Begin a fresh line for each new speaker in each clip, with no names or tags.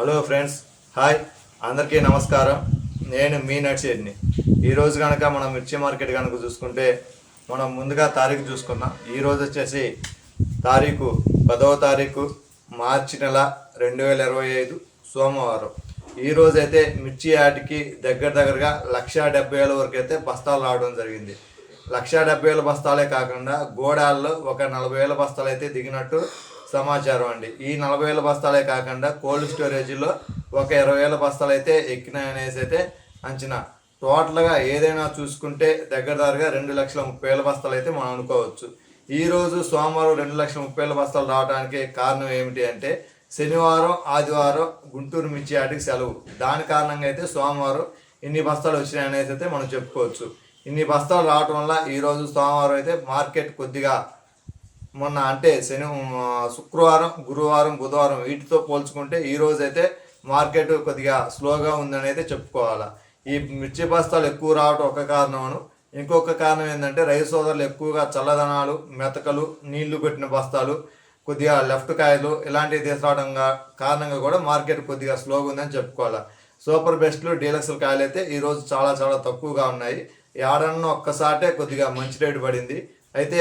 Hello friends hi. అందరికీ నమస్కారం. నేను మీ నడిచేటిని ఈరోజు కనుక మనం మిర్చి మార్కెట్ కనుక చూసుకుంటే మనం ముందుగా తారీఖు చూసుకున్నాం ఈరోజు వచ్చేసి తారీఖు పదవ తారీఖు మార్చి నెల రెండు వేల ఇరవై ఐదు సోమవారం. ఈరోజైతే అయితే మిర్చి యాటికి దగ్గర దగ్గరగా లక్ష డెబ్బై వేల వరకు అయితే బస్తాలు రావడం జరిగింది. లక్ష డెబ్బై వేల బస్తాలే కాకుండా గోడాల్లో ఒక నలభై వేల బస్తాలు అయితే దిగినట్టు సమాచారం అండి. ఈ నలభై వేల బస్తాలే కాకుండా కోల్డ్ స్టోరేజ్లో ఒక ఇరవై వేల బస్తాలు అయితే ఎక్కినాయనేసి అయితే అంచనా. టోటల్గా ఏదైనా చూసుకుంటే దగ్గర దగ్గరగా రెండు లక్షల ముప్పై వేల బస్తాలు అయితే మనం అనుకోవచ్చు. ఈరోజు సోమవారం రెండు లక్షల ముప్పై వేల బస్తాలు రావడానికి కారణం ఏమిటి అంటే శనివారం ఆదివారం గుంటూరు మిర్చి ఆటికి సెలవు. దాని కారణంగా అయితే సోమవారం ఇన్ని బస్తాలు వచ్చినాయి అనేసి అయితే మనం చెప్పుకోవచ్చు. ఇన్ని బస్తాలు రావటం వల్ల ఈరోజు సోమవారం అయితే మార్కెట్ కొద్దిగా మొన్న అంటే శని శుక్రవారం గురువారం బుధవారం వీటితో పోల్చుకుంటే ఈ అయితే మార్కెట్ కొద్దిగా స్లోగా ఉందని అయితే చెప్పుకోవాలి. ఈ మిర్చి బస్తాలు ఎక్కువ రావటం ఒక కారణం ఇంకొక కారణం ఏంటంటే రైతు సోదరులు ఎక్కువగా చల్లదనాలు మెతకలు నీళ్ళు పెట్టిన బస్తాలు కొద్దిగా లెఫ్ట్ కాయలు ఇలాంటివి తీసుకురావడం కారణంగా కూడా మార్కెట్ కొద్దిగా స్లోగా ఉందని చెప్పుకోవాలి. సూపర్ బెస్ట్లు డీలక్స్ కాయలు అయితే ఈరోజు చాలా చాలా తక్కువగా ఉన్నాయి. ఏడన్న ఒక్కసాటే కొద్దిగా మంచి రేటు పడింది. అయితే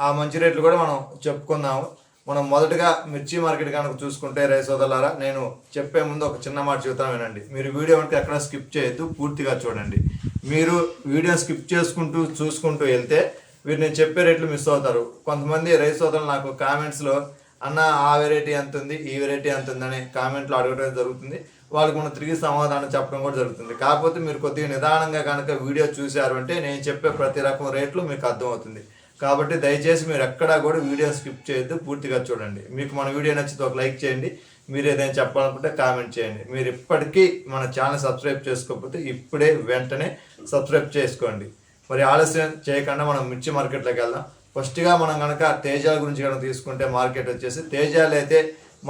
ఆ మంచి రేట్లు కూడా మనం చెప్పుకుందాము. మనం మొదటగా మిర్చి మార్కెట్ కనుక చూసుకుంటే రైస్ సోదరులారా నేను చెప్పే ముందు ఒక చిన్న మాట చెబుతాను వినండి. మీరు వీడియో అంటే ఎక్కడ స్కిప్ చేయొద్దు పూర్తిగా చూడండి. మీరు వీడియో స్కిప్ చేసుకుంటూ చూసుకుంటూ వెళ్తే వీరు నేను చెప్పే రేట్లు మిస్ అవుతారు. కొంతమంది రైస్ సోదరులు నాకు కామెంట్స్లో అన్న ఆ వెరైటీ ఎంత ఉంది? ఈ వెరైటీ ఎంత ఉంది? అని కామెంట్లో అడగడం జరుగుతుంది. వాళ్ళకి మనం తిరిగి సమాధానం చెప్పడం కూడా జరుగుతుంది. కాకపోతే మీరు కొద్దిగా నిదానంగా కనుక వీడియో చూశారు అంటే నేను చెప్పే ప్రతి రకం రేట్లు మీకు అర్థమవుతుంది. కాబట్టి దయచేసి మీరు ఎక్కడా కూడా వీడియో స్కిప్ చేయొద్దు పూర్తిగా చూడండి. మీకు మన వీడియో నచ్చితే ఒక లైక్ చేయండి మీరు ఏదైనా చెప్పాలనుకుంటే కామెంట్ చేయండి. మీరు ఇప్పటికీ మన ఛానల్ సబ్స్క్రైబ్ చేసుకోకపోతే ఇప్పుడే వెంటనే సబ్స్క్రైబ్ చేసుకోండి. మరి ఆలస్యం చేయకుండా మనం మిర్చి మార్కెట్లోకి వెళ్దాం. ఫస్ట్గా మనం కనుక తేజాల గురించి కనుక తీసుకుంటే మార్కెట్ వచ్చేసి తేజాలు అయితే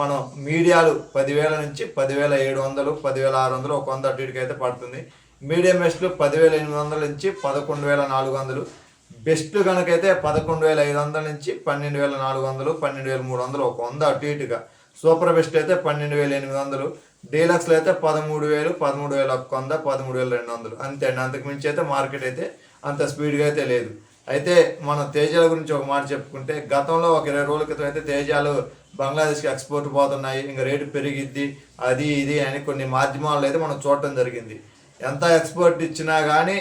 మనం మీడియాలు పదివేల నుంచి పదివేల ఏడు వందలు పదివేల ఆరు వందలు ఒక వంద అటు ఇటుకైతే పడుతుంది. మీడియం బెస్ట్లు పదివేల ఎనిమిది వందల నుంచి పదకొండు వేల నాలుగు వందలు. బెస్ట్ కనుకైతే పదకొండు వేల ఐదు వందల నుంచి పన్నెండు వేల నాలుగు వందలు పన్నెండు వేల మూడు వందలు ఒక వంద అటు ఇటుగా. సూపర్ బెస్ట్ అయితే పన్నెండు వేల ఎనిమిది వందలు డీలక్స్లో అయితే పదమూడు వేలు పదమూడు వేల ఒక్క వంద పదమూడు వేల రెండు వందలు. అంతే అండి. అంతకు మించి అయితే మార్కెట్ అయితే అంత స్పీడ్గా అయితే లేదు. అయితే మనం తేజాల గురించి ఒక మాట చెప్పుకుంటే గతంలో ఒక ఇరవై రోజుల క్రితం అయితే తేజాలు బంగ్లాదేశ్కి ఎక్స్పోర్ట్ పోతున్నాయి ఇంకా రేటు పెరిగిద్ది అది ఇది అని కొన్ని మాధ్యమాల్లో అయితే మనం చూడటం జరిగింది. ఎంత ఎక్స్పోర్ట్ ఇచ్చినా కానీ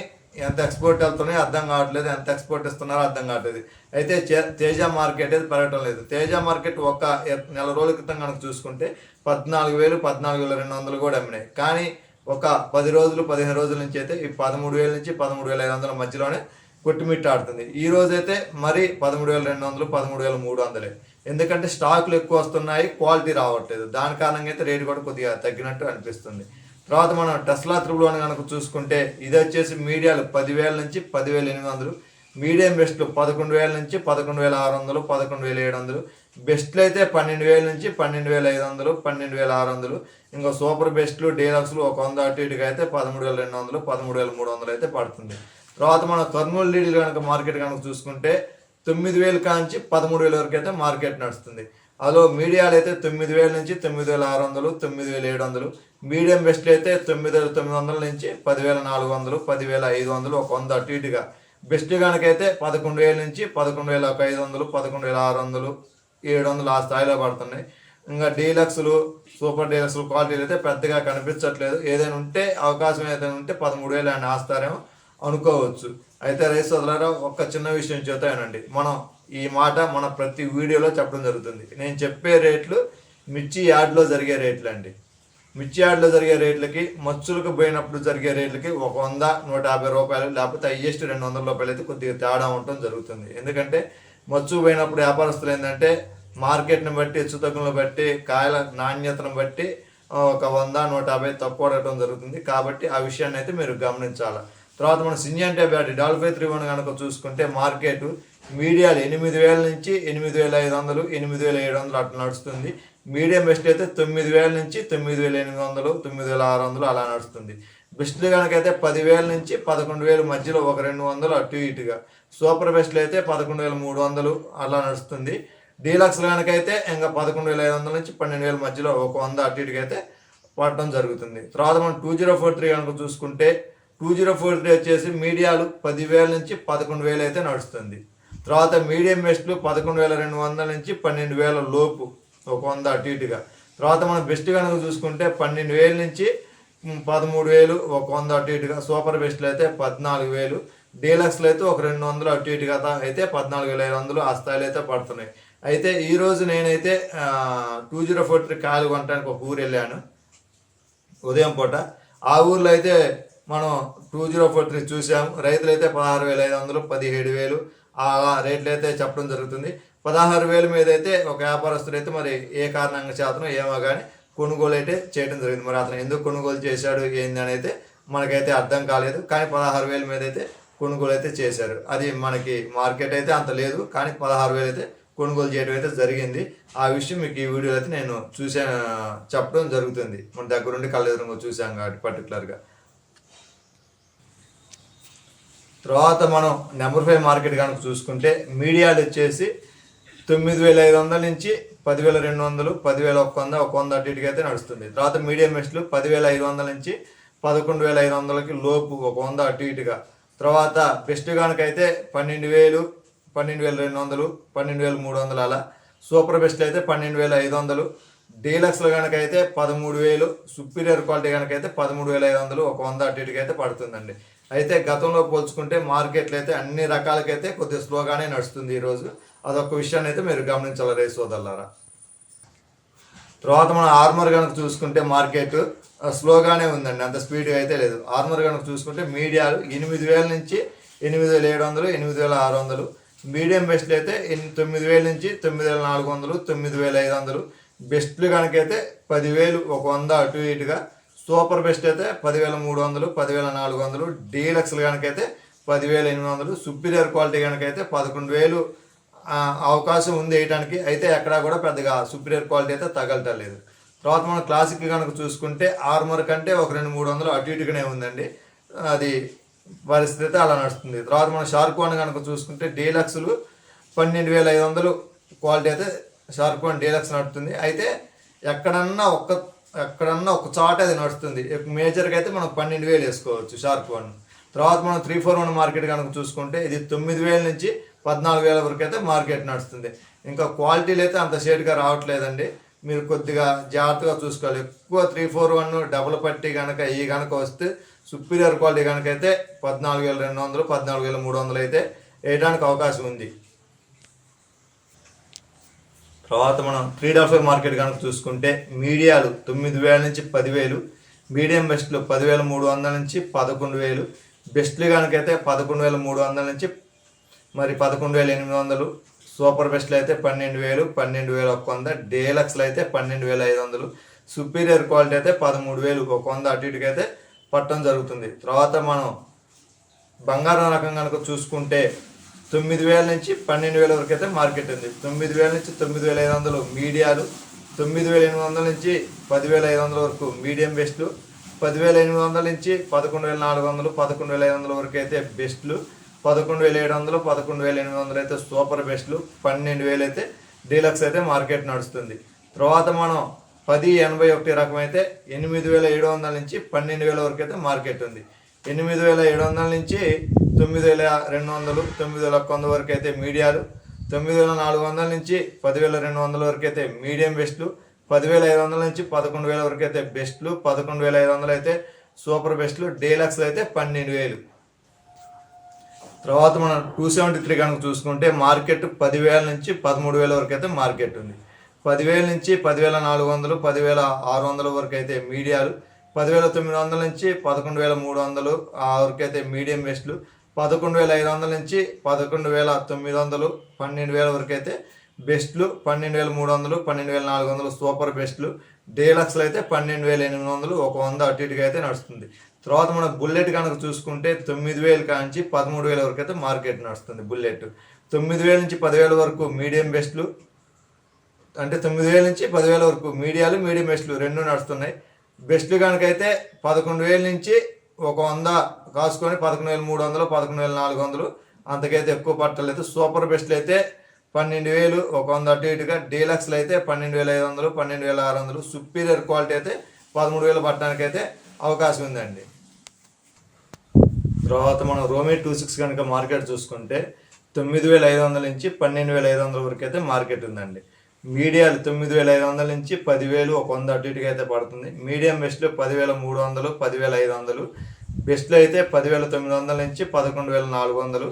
ఎంత ఎక్స్పోర్ట్ వెళ్తున్నాయో అర్థం కావట్లేదు ఎంత ఎక్స్పోర్ట్ ఇస్తున్నారో అర్థం కావట్లేదు. అయితే తేజ మార్కెట్ అయితే పెరగటం లేదు. తేజ మార్కెట్ ఒక నెల రోజుల క్రితం కనుక చూసుకుంటే పద్నాలుగు వేలు పద్నాలుగు వేల రెండు వందలు కూడా అమ్మినాయి. కానీ ఒక పది రోజులు పదిహేను రోజుల నుంచి అయితే ఈ పదమూడు వేల నుంచి పదమూడు వేల ఐదు వందల మధ్యలోనే కొట్టుమిట్టాడుతుంది ఈ రోజైతే మరి పదమూడు వేల రెండు వందలు పదమూడు వేల మూడు వందలే. ఎందుకంటే స్టాకులు ఎక్కువ వస్తున్నాయి క్వాలిటీ రావట్లేదు. దాని కారణంగా అయితే రేటు కూడా కొద్దిగా తగ్గినట్టు అనిపిస్తుంది. తర్వాత మనం టెస్లా త్రిబుల్ అని కనుక చూసుకుంటే ఇది వచ్చేసి మీడియాలు పదివేల నుంచి పదివేల ఎనిమిది వందలు మీడియం బెస్ట్లు పదకొండు వేల నుంచి పదకొండు వేల ఆరు వందలు పదకొండు వేల ఏడు వందలు. బెస్ట్లు అయితే పన్నెండు వేల నుంచి పన్నెండు వేల ఐదు వందలు పన్నెండు వేల ఆరు వందలు. ఇంకా సూపర్ బెస్ట్లు డీలక్స్లు ఒక వంద అటు ఇటుగా అయితే పదమూడు వేల రెండు వందలు పదమూడు వేల మూడు వందలు అయితే పడుతుంది. తర్వాత మనం కర్నూలు లీడీలు కనుక మార్కెట్ కనుక చూసుకుంటే తొమ్మిది వేలు కాంచి పదమూడు వేల వరకు అయితే మార్కెట్ నడుస్తుంది. అదో మీడియాలు అయితే తొమ్మిది వేల నుంచి తొమ్మిది వేల ఆరు వందలు తొమ్మిది వేల ఏడు వందలు. మీడియం బెస్ట్లు అయితే తొమ్మిది వేల తొమ్మిది వందల నుంచి పదివేల నాలుగు వందలు పదివేల ఐదు వందలు ఒక వంద అటు ఇటుగా. బెస్ట్ కనుకైతే పదకొండు వేల నుంచి పదకొండు వేల ఒక ఐదు వందలు పదకొండు వేల ఆరు వందలు ఏడు వందలు ఆ స్థాయిలో పడుతున్నాయి. ఇంకా డీలక్స్లు సూపర్ డీలక్స్లు క్వాలిటీలు అయితే పెద్దగా కనిపించట్లేదు. ఏదైనా ఉంటే అవకాశం ఏదైనా ఉంటే పదమూడు వేలు ఆయన ఆస్తారేమో అనుకోవచ్చు. అయితే రైస్ వదలరా ఒక్క చిన్న విషయం చెబుతానండి మనం ఈ మాట మన ప్రతి వీడియోలో చెప్పడం జరుగుతుంది. నేను చెప్పే రేట్లు మిర్చి యార్డ్లో జరిగే రేట్లు అండి మిర్చి యార్డ్లో జరిగే రేట్లకి మచ్చులకు పోయినప్పుడు జరిగే రేట్లకి ఒక వంద నూట యాభై రూపాయలు లేకపోతే హైయెస్ట్ రెండు వందల రూపాయలు అయితే కొద్దిగా తేడా ఉండటం జరుగుతుంది. ఎందుకంటే మచ్చు పోయినప్పుడు వ్యాపారస్తులు ఏంటంటే మార్కెట్ని బట్టి హెచ్చుతగ్గులను బట్టి కాయల నాణ్యతను బట్టి ఒక వంద నూట యాభై తక్కువ అడగడం జరుగుతుంది. కాబట్టి ఆ విషయాన్ని అయితే మీరు గమనించాలి. తర్వాత మన సింజంటే బ్యాటరీ డాల్ఫై త్రీ వన్ కనుక చూసుకుంటే మార్కెట్ మీడియాలు ఎనిమిది వేల నుంచి ఎనిమిది వేల ఐదు వందలు ఎనిమిది వేల ఏడు వందలు అట్లా నడుస్తుంది. మీడియం బెస్ట్ అయితే తొమ్మిది వేల నుంచి తొమ్మిది వేల ఎనిమిది వందలు తొమ్మిది వేల ఆరు వందలు అలా నడుస్తుంది. బెస్ట్లు కనుకైతే పదివేల నుంచి పదకొండు వేల మధ్యలో ఒక రెండు వందలు అటు ఇటుగా. సూపర్ బెస్ట్లు అయితే పదకొండు వేల మూడు వందలు అలా నడుస్తుంది. డీలక్స్ కనుకైతే ఇంకా పదకొండు వేల ఐదు వందల నుంచి పన్నెండు వేల మధ్యలో ఒక వంద అటు ఇటుగా అయితే పడటం జరుగుతుంది. తర్వాత మనం టూ జీరో ఫోర్ త్రీ కనుక చూసుకుంటే టూ జీరో ఫోర్ త్రీ వచ్చేసి మీడియాలు పదివేల నుంచి పదకొండు వేలు అయితే నడుస్తుంది. తర్వాత మీడియం బెస్ట్లు పదకొండు వేల రెండు వందల నుంచి పన్నెండు వేల లోపు ఒక వంద అటు ఇటుగా. తర్వాత మనం బెస్ట్ కనుక చూసుకుంటే పన్నెండు వేల నుంచి పదమూడు వేలు ఒక వంద అటు ఇటుగా. సూపర్ బెస్ట్లు అయితే పద్నాలుగు వేలు డీలక్స్లు అయితే ఒక రెండు వందలు అటు ఇటుగా అయితే పద్నాలుగు వేల ఐదు వందలు ఆ స్థాయిలో అయితే పడుతున్నాయి. అయితే ఈరోజు నేనైతే టూ జీరో ఫోర్ త్రీ కాయలు కొనడానికి ఒక ఊరు వెళ్ళాను. ఉదయం పూట ఆ ఊర్లో అయితే మనం టూ జీరో ఫోర్ త్రీ చూసాం రైతులు అయితే పదహారు వేల ఐదు వందలు పదిహేడు వేలు అలా రేట్లు అయితే చెప్పడం జరుగుతుంది. పదహారు వేల మీద అయితే ఒక వ్యాపారస్తుడు అయితే మరి ఏ కారణంగా చేతనో ఏమో కానీ కొనుగోలు అయితే చేయడం జరిగింది. మరి అతను ఎందుకు కొనుగోలు చేశాడు ఏంది అయితే మనకైతే అర్థం కాలేదు. కానీ పదహారు వేల మీద అయితే కొనుగోలు అయితే చేశారు అది మనకి మార్కెట్ అయితే అంత లేదు కానీ పదహారు వేలు అయితే కొనుగోలు చేయడం అయితే జరిగింది. ఆ విషయం మీకు ఈ వీడియోలో అయితే నేను చూసా చెప్పడం జరుగుతుంది. మన దగ్గరుండి కళ్ళెదురుగా చూసాం కాబట్టి పర్టికులర్గా తర్వాత మనం నెంబర్ ఫైవ్ మార్కెట్ కనుక చూసుకుంటే మీడియాలు వచ్చేసి తొమ్మిది వేల ఐదు వందల నుంచి పదివేల రెండు వందలు పదివేల ఒక వంద ఒక వంద అటు ఇటుకైతే అయితే నడుస్తుంది. తర్వాత మీడియం మెస్ట్లు పదివేల ఐదు వందల నుంచి పదకొండు వేల ఐదు వందలకి లోపు ఒక వంద అటు ఇటుగా. తర్వాత బెస్ట్ కనుకైతే పన్నెండు వేలు పన్నెండు వేల రెండు వందలు పన్నెండు వేల మూడు వందలు అలా. సూపర్ బెస్ట్ అయితే పన్నెండు వేల ఐదు వందలు. డీలక్స్లో కనుకైతే అయితే పదమూడు వేలు. సుపీరియర్ క్వాలిటీ కనుకైతే అయితే పదమూడు వేల ఐదు వందలు ఒక వంద అటు ఇటుకైతే పడుతుందండి. అయితే గతంలో పోల్చుకుంటే మార్కెట్లు అయితే అన్ని రకాలకైతే కొద్దిగా స్లోగానే నడుస్తుంది ఈరోజు అదొక విషయాన్ని అయితే మీరు గమనించాలి రే సోదరులారా. తర్వాత మనం ఆర్మర్ కనుక చూసుకుంటే మార్కెట్ స్లోగానే ఉందండి. అంత స్పీడ్గా అయితే లేదు. ఆర్మర్ కనుక చూసుకుంటే మీడియాలు ఎనిమిది వేల నుంచి ఎనిమిది వేల ఏడు వందలు ఎనిమిది వేల ఆరు వందలు. మీడియం బెస్ట్లు అయితే తొమ్మిది వేల నుంచి తొమ్మిది వేల నాలుగు వందలు తొమ్మిది వేల ఐదు వందలు. బెస్ట్లు కనుకైతే పదివేలు ఒక వంద అటు ఇటుగా సూపర్ బెస్ట్ అయితే పదివేల మూడు వందలు పదివేల నాలుగు వందలు డీలక్స్లు కనుకైతే పదివేల ఎనిమిది వందలు సుపీరియర్ క్వాలిటీ కనుకైతే పదకొండు వేలు అవకాశం ఉంది వేయడానికి అయితే ఎక్కడా కూడా పెద్దగా సుపీరియర్ క్వాలిటీ అయితే తగలటలేదు. తర్వాత మనం క్లాసిక్ కనుక చూసుకుంటే ఆర్మర్ కంటే ఒక రెండు మూడు వందలు అటు ఇటుగానే ఉందండి. అది పరిస్థితి అయితే అలా నడుస్తుంది. తర్వాత మనం షార్క్ వన్ కనుక చూసుకుంటే డీలక్స్లు పన్నెండు వేల ఐదు వందలు క్వాలిటీ అయితే షార్క్ వన్ డీలక్స్ నడుస్తుంది అయితే ఎక్కడన్నా ఒక్క ఎక్కడన్నా ఒక చాట అది నడుస్తుంది. మేజర్గా అయితే మనం పన్నెండు వేలు వేసుకోవచ్చు షార్క్ వన్. తర్వాత మనం త్రీ ఫోర్ వన్ మార్కెట్ కనుక చూసుకుంటే ఇది తొమ్మిది వేల నుంచి పద్నాలుగు వేల వరకు అయితే మార్కెట్ నడుస్తుంది. ఇంకా క్వాలిటీలు అయితే అంత షేడ్గా రావట్లేదండి. మీరు కొద్దిగా జాగ్రత్తగా చూసుకోవాలి. ఎక్కువ త్రీ ఫోర్ వన్ డబుల్ పట్టి కనుక ఈ కనుక వస్తే సుపీరియర్ క్వాలిటీ కనుక అయితే పద్నాలుగు వేల రెండు వందలు పద్నాలుగు వేల మూడు వందలు అయితే వేయడానికి అవకాశం ఉంది. తర్వాత మనం త్రీ ఆఫ్ ఫైవ్ మార్కెట్ కనుక చూసుకుంటే మీడియాలు తొమ్మిది వేల నుంచి పదివేలు మీడియం బెస్ట్లు పదివేల మూడు వందల నుంచి పదకొండు వేలు బెస్ట్లు కనుకైతే పదకొండు వేల మూడు వందల నుంచి మరి పదకొండు వేల ఎనిమిది వందలు సూపర్ బెస్ట్లు అయితే పన్నెండు వేలు పన్నెండు వేల ఒక వంద డేలక్స్లు అయితే పన్నెండు వేల ఐదు వందలు సుపీరియర్ క్వాలిటీ అయితే పదమూడు వేలు ఒక వంద అటు ఇటుకి అయితే పట్టడం జరుగుతుంది. తర్వాత మనం బంగారం రకం కనుక చూసుకుంటే తొమ్మిది వేల నుంచి పన్నెండు వేల వరకు అయితే మార్కెట్ ఉంది. తొమ్మిది వేల నుంచి తొమ్మిది వేల ఐదు వందలు మీడియాలు తొమ్మిది వేల ఎనిమిది వందల నుంచి పదివేల ఐదు వందల వరకు మీడియం బెస్ట్లు పదివేల ఎనిమిది వందల నుంచి పదకొండు వేల నాలుగు వందలు పదకొండు వేల ఐదు వందల వరకు అయితే బెస్ట్లు పదకొండు వేల ఏడు వందలు పదకొండు వేల ఎనిమిది వందలు అయితే సూపర్ బెస్ట్లు పన్నెండు వేలు అయితే డీలక్స్ అయితే మార్కెట్ నడుస్తుంది. తర్వాత మనం పది ఎనభై ఒకటి రకం అయితే ఎనిమిది వేల ఏడు వందల నుంచి పన్నెండు వేల వరకు అయితే మార్కెట్ ఉంది. ఎనిమిది వేల ఏడు వందల నుంచి తొమ్మిది వేల రెండు వందలు తొమ్మిది వేల ఒక్క వంద వరకు అయితే మీడియాలు తొమ్మిది వేల నాలుగు వందల నుంచి పదివేల రెండు వందల వరకు అయితే మీడియం బెస్ట్లు పదివేల ఐదు వందల నుంచి పదకొండు వేల వరకు అయితే బెస్ట్లు పదకొండు వేల ఐదు వందలు అయితే సూపర్ బెస్ట్లు డీలక్స్ అయితే పన్నెండు వేలు. తర్వాత మనం టూ సెవెంటీ త్రీ కనుక చూసుకుంటే మార్కెట్ పదివేల నుంచి పదమూడు వేల వరకు అయితే మార్కెట్ ఉంది. పదివేల నుంచి పదివేల నాలుగు వందలు పదివేల ఆరు వందల వరకు అయితే మీడియాలు పదివేల తొమ్మిది వందల నుంచి పదకొండు వేల మూడు వందలు ఆ వరకైతే మీడియం వేస్ట్లు. పదకొండు వేల ఐదు వందల నుంచి పదకొండు వేల తొమ్మిది వందలు పన్నెండు వేల వరకు అయితే బెస్ట్లు పన్నెండు వేల మూడు వందలు పన్నెండు వేల నాలుగు వందలు సూపర్ బెస్ట్లు. డీలక్స్లు అయితే పన్నెండు వేల ఎనిమిది వందలు ఒక వంద అటు ఇటుగా అయితే నడుస్తుంది. తర్వాత మన బుల్లెట్ కనుక చూసుకుంటే తొమ్మిది వేల కాంచి పదమూడు వేల వరకు అయితే మార్కెట్ నడుస్తుంది బుల్లెట్. తొమ్మిది వేల నుంచి పదివేల వరకు మీడియం బెస్ట్లు అంటే తొమ్మిది వేల నుంచి పదివేల వరకు మీడియాలు మీడియం బెస్ట్లు రెండు నడుస్తున్నాయి. బెస్ట్లు కనుకైతే పదకొండు వేల నుంచి ఒక వంద కాసుకొని పదకొండు వేల మూడు వందలు పదకొండు వేల నాలుగు వందలు. అంతకైతే ఎక్కువ పట్టలేదు. సూపర్ బెస్ట్లు అయితే పన్నెండు వేలు ఒక వంద అటు ఇటుగా. డీలక్స్లు అయితే పన్నెండు వేల ఐదు వందలు పన్నెండు వేల ఆరు వందలు. సుపీరియర్ క్వాలిటీ అయితే పదమూడు వేలు పట్టడానికి అయితే అవకాశం ఉందండి. తర్వాత మనం రోమీ టూ సిక్స్ కనుక మార్కెట్ చూసుకుంటే తొమ్మిది వేల ఐదు వందల నుంచి పన్నెండు వేల ఐదు వందల వరకు అయితే మార్కెట్ ఉందండి. మీడియాలు తొమ్మిది వేల ఐదు వందల నుంచి పదివేలు ఒక వంద అటు ఇటుగా అయితే పడుతుంది. మీడియం బెస్ట్లో పదివేల మూడు వందలు పదివేల ఐదు వందలు. బెస్ట్లో అయితే పదివేల తొమ్మిది వందల నుంచి పదకొండు వేల నాలుగు వందలు.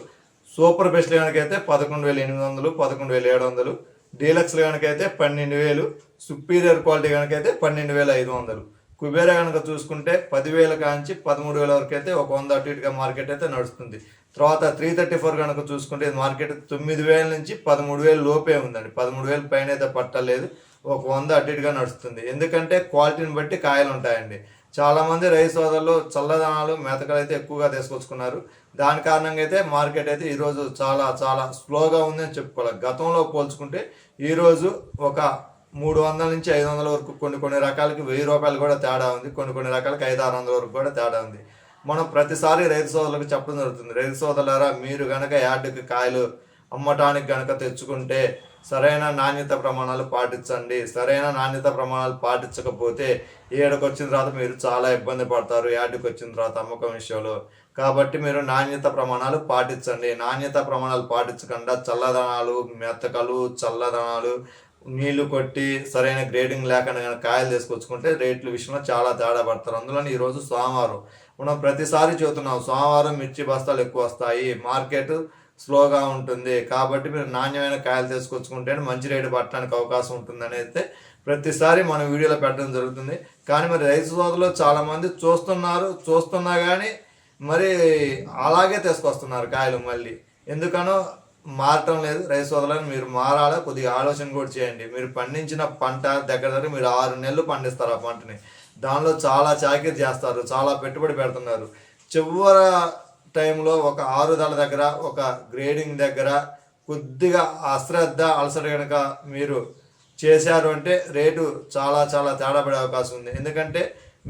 సూపర్ బెస్ట్లో కనుకైతే పదకొండు వేల ఎనిమిది వందలు పదకొండు వేల ఏడు వందలు. డీలక్స్లు కనుకైతే పన్నెండు వేలు. సుపీరియర్ క్వాలిటీ కనుకైతే పన్నెండు వేల ఐదు వందలు. కుబేరా కనుక చూసుకుంటే పదివేల కాంచి పదమూడు వేల వరకు అయితే ఒక వంద అటు ఇటుగా మార్కెట్ అయితే నడుస్తుంది. తర్వాత త్రీ థర్టీ ఫోర్ కనుక చూసుకుంటే మార్కెట్ తొమ్మిది వేల నుంచి పదమూడు వేల లోపే ఉందండి. పదమూడు వేల పైన అయితే పట్టలేదు. ఒక వంద అటు ఇటుగా నడుస్తుంది. ఎందుకంటే క్వాలిటీని బట్టి కాయలు ఉంటాయండి. చాలామంది రైస్ రైతు సోదరులు చల్లదనాలు మెతకలు అయితే ఎక్కువగా తీసుకొచ్చుకున్నారు. దాని కారణంగా అయితే మార్కెట్ అయితే ఈరోజు చాలా చాలా స్లోగా ఉందని చెప్పుకోవాలి. గతంలో పోల్చుకుంటే ఈరోజు ఒక మూడు వందల నుంచి ఐదు వందల వరకు కొన్ని కొన్ని రకాలకి వెయ్యి రూపాయలు కూడా తేడా ఉంది. కొన్ని కొన్ని రకాలకి ఐదు ఆరు వందల వరకు కూడా తేడా ఉంది. మనం ప్రతిసారి రైతు సోదరులకు చెప్పడం జరుగుతుంది. రైతు సోదరులారా మీరు గనక యార్డుకి కాయలు అమ్మటానికి గనక తెచ్చుకుంటే సరైన నాణ్యత ప్రమాణాలు పాటించండి. సరైన నాణ్యత ప్రమాణాలు పాటించకపోతే ఏడుకు వచ్చిన తర్వాత మీరు చాలా ఇబ్బంది పడతారు. యార్డుకి వచ్చిన తర్వాత అమ్మకం విషయంలో. కాబట్టి మీరు నాణ్యత ప్రమాణాలు పాటించండి. నాణ్యత ప్రమాణాలు పాటించకుండా చల్లదనాలు మెత్తకలు చల్లదనాలు నీళ్ళు కొట్టి సరైన గ్రేడింగ్ లేకుండా కాయలు తీసుకొచ్చుకుంటే రేట్ల విషయంలో చాలా తేడా పడతారు. అందులో ఈరోజు సోమవారం. మనం ప్రతిసారి చెబుతున్నాం సోమవారం మిర్చి బస్తాలు ఎక్కువ వస్తాయి మార్కెట్ స్లోగా ఉంటుంది. కాబట్టి మీరు నాణ్యమైన కాయలు తీసుకొచ్చుకుంటే మంచి రేటు పట్టడానికి అవకాశం ఉంటుందని అయితే ప్రతిసారి మనం వీడియోలో పెట్టడం జరుగుతుంది. కానీ మరి రైతు సోదరులు చాలామంది చూస్తున్నారు చూస్తున్నా కానీ మరి అలాగే తీసుకొస్తున్నారు కాయలు మళ్ళీ. ఎందుకనో మారటం లేదు. రైతు సోదరులను మీరు మారాలా? కొద్దిగా ఆలోచన కూడా చేయండి. మీరు పండించిన పంట దగ్గర దగ్గర మీరు ఆరు నెలలు పండిస్తారు ఆ పంటని. దానిలో చాలా చాకరీ చేస్తారు చాలా పెట్టుబడి పెడుతున్నారు. చివరి టైంలో ఒక ఆరుదల దగ్గర ఒక గ్రేడింగ్ దగ్గర కొద్దిగా అశ్రద్ధ అలసట కనుక మీరు చేశారు అంటే రేటు చాలా చాలా తేడా పడే అవకాశం ఉంది. ఎందుకంటే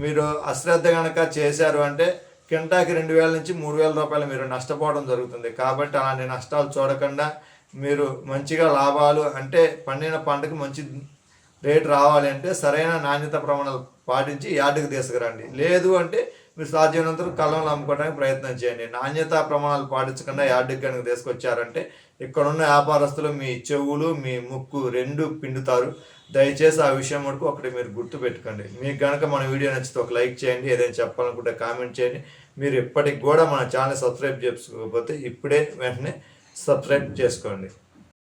మీరు అశ్రద్ధ కనుక చేశారు అంటే కింటాకి రెండు వేల నుంచి మూడు వేల రూపాయలు మీరు నష్టపోవడం జరుగుతుంది. కాబట్టి అలాంటి నష్టాలు చూడకుండా మీరు మంచిగా లాభాలు అంటే పండిన పంటకు మంచి రేటు రావాలి అంటే సరైన నాణ్యత ప్రమాణాలు పాటించి యార్డుకు తీసుకురండి. లేదు అంటే మీరు సాధ్యమైనంత కళ్ళంలో అమ్ముకోవడానికి ప్రయత్నం చేయండి. నాణ్యత ప్రమాణాలు పాటించకుండా యార్డుకి కనుక తీసుకొచ్చారంటే ఇక్కడ ఉన్న వ్యాపారస్తులు మీ చెవులు మీ ముక్కు రెండు పిండుతారు. దయచేసి ఆ విషయం వరకు ఒకటి మీరు గుర్తు పెట్టుకోండి. మీకు కనుక మన వీడియో నచ్చితే ఒక లైక్ చేయండి ఏదైనా చెప్పాలనుకుంటే కామెంట్ చేయండి. మీరు ఇప్పటికి కూడా మన ఛానల్ సబ్స్క్రైబ్ చేసుకోకపోతే ఇప్పుడే వెంటనే సబ్స్క్రైబ్ చేసుకోండి.